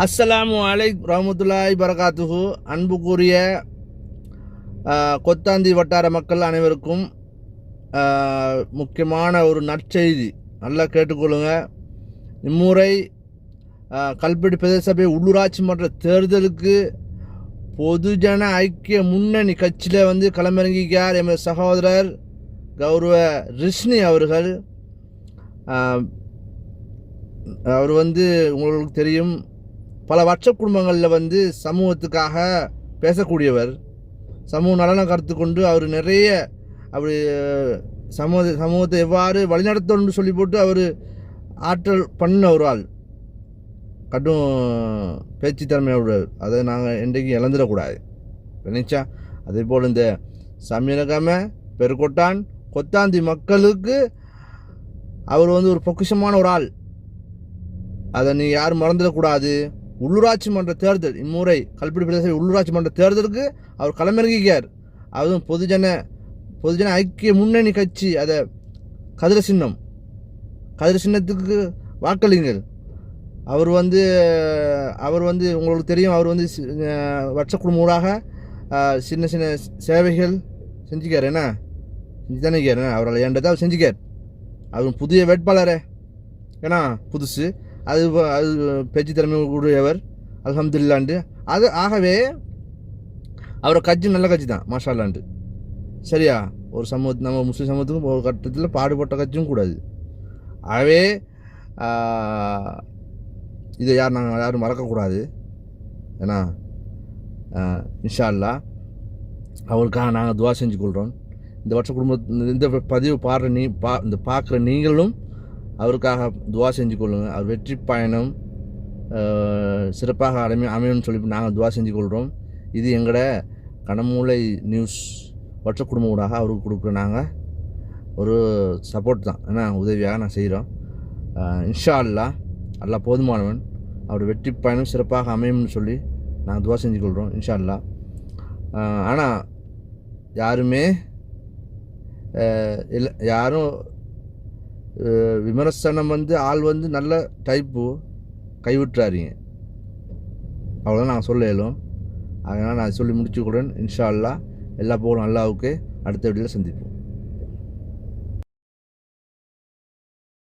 அஸ்ஸலாமு அலை ரஹமத்துல்லாய் பரகாத்துஹு. அன்புக்குரிய கூறிய கொத்தாந்தி வட்டார மக்கள் அனைவருக்கும் முக்கியமான ஒரு நற்செய்தி. நல்லா கேட்டுக்கொள்ளுங்க. இம்முறை ஆஹ், கல்பெட்டு பிரதேச சபை உள்ளூராட்சி மன்ற தேர்தலுக்கு பொதுஜன ஐக்கிய முன்னணி கட்சியில் வந்து களமிறங்கிக்கார் எமது சகோதரர் கௌரவ ரிஷ்ணி அவர்கள். அவர் வந்து உங்களுக்கு தெரியும் பல வட்ச குடும்பங்களில் வந்து சமூகத்துக்காக பேசக்கூடியவர். சமூக நலனை கருத்து கொண்டு அவர் நிறைய அப்படி சமூக சமூகத்தை எவ்வாறு வழிநடத்தணும்னு சொல்லி போட்டு அவர் ஆற்றல் பண்ண ஒரு ஆள். கடும் பேச்சு திறமையோட அதை நாங்கள் என்றைக்கும் இழந்துடக்கூடாது. நினைச்சா? அதே போல் இந்த சமீரகம பெருக்கொட்டான் கொத்தாந்தி மக்களுக்கு அவர் வந்து ஒரு பொக்கிஷமான ஒரு ஆள். அதை நீ யாரும் மறந்துடக்கூடாது. உள்ளூராட்சி மன்ற தேர்தல் இம்முறை கல்பிடி பிரதேச உள்ளூராட்சி மன்ற தேர்தலுக்கு அவர் களமிறங்கிக்கார் அதுவும் பொதுஜன பொதுஜன ஐக்கிய முன்னணி கட்சி அதை கதிர சின்னம் கதிர சின்னத்துக்கு வாக்களிங்கள். அவர் வந்து அவர் வந்து உங்களுக்கு தெரியும் அவர் வந்து வருஷக்குழு ஊடாக சின்ன சின்ன சேவைகள் செஞ்சுக்கார் என்ன? செஞ்சு தானே என்ன? அவரால் ஏண்டதை அவர் செஞ்சுக்கார் அவர் புதிய வேட்பாளரே. ஏன்னா புதுசு. அது அது பேச்சு திறமை உடையவர். இல்லாண்டு அது ஆகவே அவரை கட்சி நல்ல கட்சி தான் மாஷாலாண்டு சரியா? ஒரு சமூகத்து நம்ம முஸ்லீம் சமூகத்துக்கும் ஒரு கட்டத்தில் பாடுபட்ட கட்சியும் கூடாது ஆகவே இதை யார் நாங்கள் யாரும் மறக்கக்கூடாது. ஏன்னா ஆஹ், இன்ஷா அவருக்காக நாங்கள் துவா செஞ்சு கொள்கிறோம் இந்த வருஷ குடும்ப இந்த பதிவு பாடுற நீ பா இந்த பார்க்குற நீங்களும் அவருக்காக துவா செஞ்சு கொள்ளுங்கள் அவர் வெற்றி பயணம் சிறப்பாக அடைமை அமையும்னு சொல்லி நாங்கள் துவா செஞ்சு கொள்கிறோம் இது எங்களோட கனமூலை நியூஸ் வற்ற குடும்ப ஊடாக அவருக்கு கொடுக்குற நாங்கள் ஒரு சப்போர்ட் தான். ஏன்னா உதவியாக நான் செய்கிறோம் இன்ஷா அல்லாஹ் அல்லாஹ் போதுமானவன். அவர் வெற்றி பயணம் சிறப்பாக அமையும்னு சொல்லி நாங்கள் துவா செஞ்சு கொள்கிறோம் இன்ஷா அல்லா ஆனால் யாருமே இல்லை யாரும் விமர்சனம் வந்து ஆள் வந்து நல்ல டைப்பு கைவிட்டுறாருங்க அவ்வளோதான் நான் சொல்ல இயலும். அதனால் நான் சொல்லி முடிச்சுக்கிறேன். இன்ஷா அல்லா எல்லா போகும் அல்லாவுக்கு அடுத்த வீடியோவில் சந்திப்போம்.